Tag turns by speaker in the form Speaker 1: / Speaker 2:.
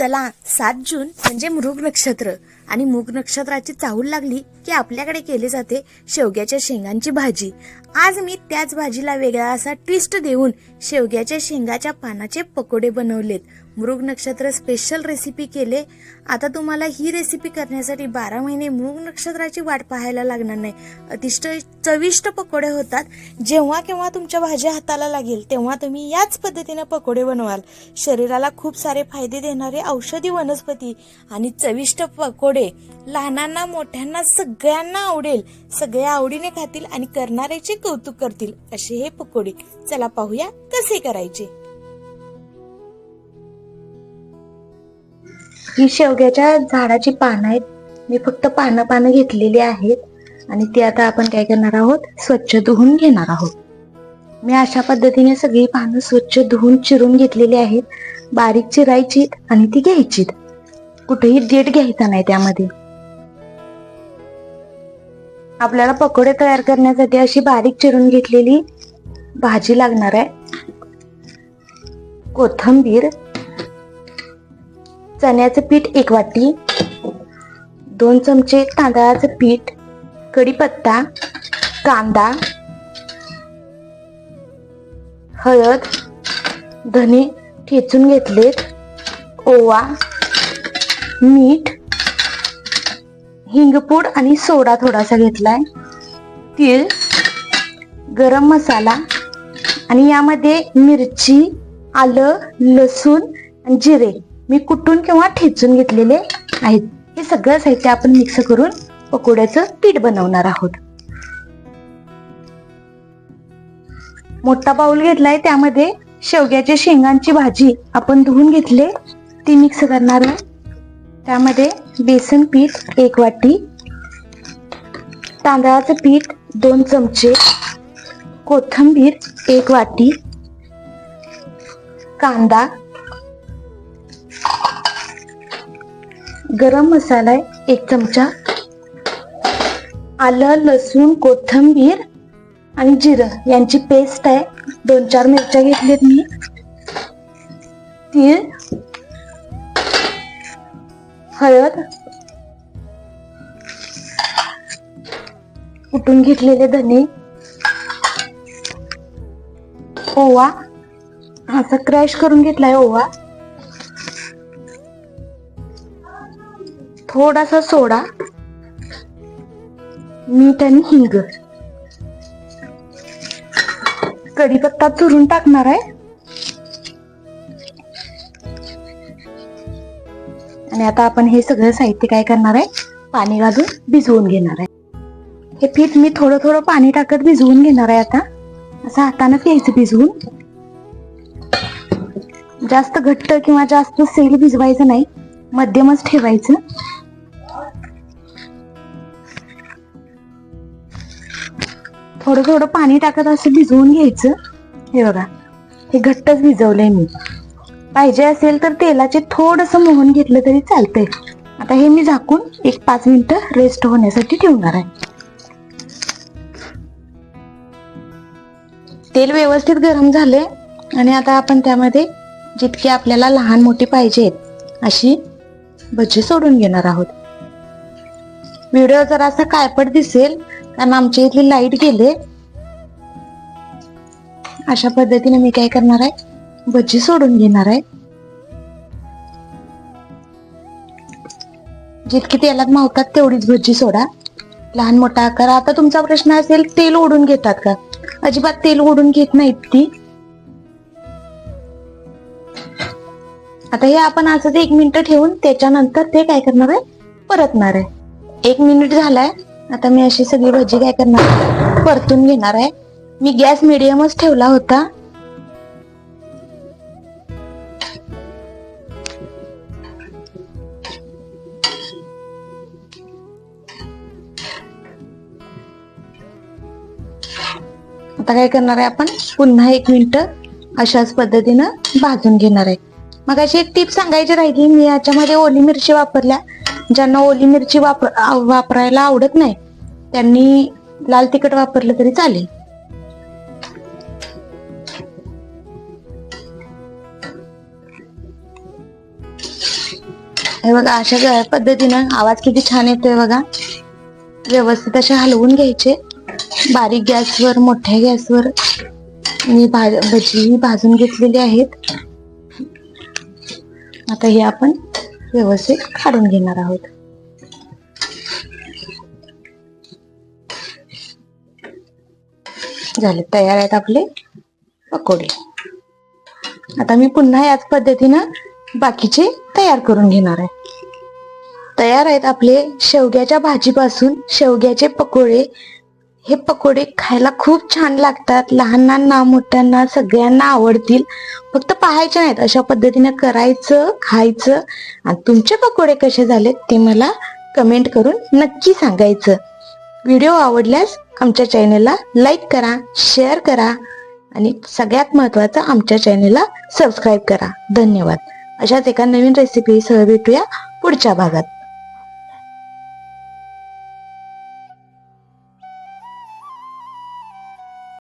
Speaker 1: चला सात जून म्हणजे मृग नक्षत्र आणि मूग नक्षत्राची चाहूल लागली की आपल्याकडे केले जाते शेवग्याच्या शेंगांची भाजी. आज मी त्याच भाजीला वेगळा असा ट्विस्ट देऊन शेवग्याच्या शेंगाच्या पानाचे पकोडे बनवलेत. मृग नक्षत्र स्पेशल रेसिपी केले. आता तुम्हाला ही रेसिपी करण्यासाठी बारा महिने मृग नक्षत्राची वाट पाहायला लागणार नाही. अतिशय चविष्ट पकोडे होतात. जेव्हा केव्हा तुमच्या भाजी हाताला लागेल तेव्हा तुम्ही याच पद्धतीने पकोडे बनवाल. शरीराला खूप सारे फायदे देणारे औषधी वनस्पती आणि चविष्ट पकोडे लहानांना मोठ्यांना सगळ्यांना आवडेल. सगळे आवडीने खातील आणि करणाऱ्याचे कौतुक करतील. असे हे पकोडे. चला पाहूया कसे करायचे.
Speaker 2: ही शेवग्याच्या झाडाची पानं आहेत. मी फक्त पानं पानं घेतलेली आहेत. आणि ती आता आपण काय करणार आहोत? स्वच्छ धुवून घेणार आहोत. मी अशा पद्धतीने सगळी पानं स्वच्छ धुवून चिरून घेतलेली आहेत. बारीक चिरायचीत आणि ती घ्यायचीत. कुठेही देठ घ्यायचा नाही त्यामध्ये. आपल्याला पकोडे तयार करण्यासाठी अशी बारीक चिरून घेतलेली भाजी लागणार आहे. कोथंबीर चण्याचं पीठ एक वाटी दोन चमचे तांदळाचं पीठ कढीपत्ता कांदा हळद धने ठेचून घेतलेत ओवा मीठ हिंगपूड आणि सोडा थोडासा घेतलाय. तीळ गरम मसाला आणि यामध्ये मिरची आलं लसूण आणि जिरे. मी कुटून किंवा ठेचून घेतलेले आहेत. हे सगळं साहित्य आपण मिक्स करून पकोड्याचं पीठ बनवणार आहोत. मोठा बाउल घेतलाय त्यामध्ये शेवग्याच्या शेंगांची भाजी आपण धुवून घेतले. ती मिक्स करणार आहे. त्यामध्ये बेसन पीठ एक वाटी तांदळाचं पीठ दोन चमचे कोथिंबीर एक वाटी कांदा गरम मसाला आहे एक चमचा आलं लसूण कोथिंबीर आणि जिरं यांची पेस्ट आहे. दोन चार मिरच्या घेतल्यात मी. तीळ हळद? कुटून घेतलेले धने? ओवा? असा क्रॅश करून घेतलाय ओवा. थोडासा सोडा. मीठ आणि हिंग. कढीपत्ता चुरून टाकणार आहे. आणि आता आपण हे सगळं साहित्य काय करणार आहे? पाणी घालून भिजवून घेणार आहे. हे पीठ मी थोडं थोडं पाणी टाकत भिजवून घेणार आहे आता. असं हाताने प्यायचं भिजवून. जास्त घट्ट किंवा जास्त सेल भिजवायचं नाही. मध्यमच ठेवायचं. थोडं थोडं पाणी टाकत असं भिजवून घ्यायचं. हे बघा. हे घट्टच भिजवलंय मी. पाहिजे असेल तर तेलाचे थोडस मोहन घेतलं तरी चालतंय. आता हे मी झाकून एक पाच मिनिटं रेस्ट होण्यासाठी ठेवणार आहे. तेल व्यवस्थित गरम झाले आणि आता आपण त्यामध्ये जितकी आपल्याला लहान मोठी पाहिजेत अशी भजी सोडून घेणार आहोत. व्हिडिओ जर असा कायपट दिसेल कारण आमच्या इथली लाइट गेले अशा पद्धतीने मी काय करणार आहे? भजी सोडून घेणार आहे. जितकी तेलात मावतात तेवढीच भजी सोडा. लहान मोठा आकार. आता तुमचा प्रश्न असेल तेल ओढून घेतात का? अजिबात तेल ओढून घेत नाहीत ती. आता हे आपण असंच एक मिनिट ठेवून त्याच्यानंतर ते काय करणार आहे? परतणार आहे. एक मिनिट झालाय. आता मी अशी सगळी भजी काय करणार परतून घेणार आहे. मी गॅस मिडियमच ठेवला होता. आता काय करणार आहे आपण? पुन्हा एक मिनिट अशाच पद्धतीनं भाजून घेणार आहे. मग अशी एक टीप सांगायची राहिली मी याच्यामध्ये ओली मिरची वापरल्या. ज्यांना ओली मिरची वापर वापरायला आवडत नाही त्यांनी लाल तिखट वापरलं तरी चालेल. हे बघा अशा पद्धतीनं आवाज किती छान येतोय बघा. व्यवस्थित असे हलवून घ्यायचे. बारीक गॅसवर मोठ्या गॅसवर मी भाज भजी भाजून घेतलेली आहेत. आता हे आपण व्यवस्थित काढून घेणार आहोत. झाले तयार आहेत आपले पकोडे. आता मी पुन्हा याच पद्धतीनं बाकीचे तयार करून घेणार आहे. तयार आहेत आपले शेवग्याच्या भाजीपासून शेवग्याचे पकोडे हे पकोडे खायला खूप छान लागतात. लहानांना मोठ्यांना सगळ्यांना आवडतील. फक्त पाहायचे नाहीत अशा पद्धतीने करायचं खायचं. आणि तुमचे पकोडे कसे झाले ते मला कमेंट करून नक्की सांगायचं. व्हिडिओ आवडल्यास आमच्या चॅनेलला लाईक करा शेअर करा आणि सगळ्यात महत्त्वाचं आमच्या चॅनेलला सबस्क्राईब करा. धन्यवाद. अशाच एका नवीन रेसिपीसह भेटूया पुढच्या भागात.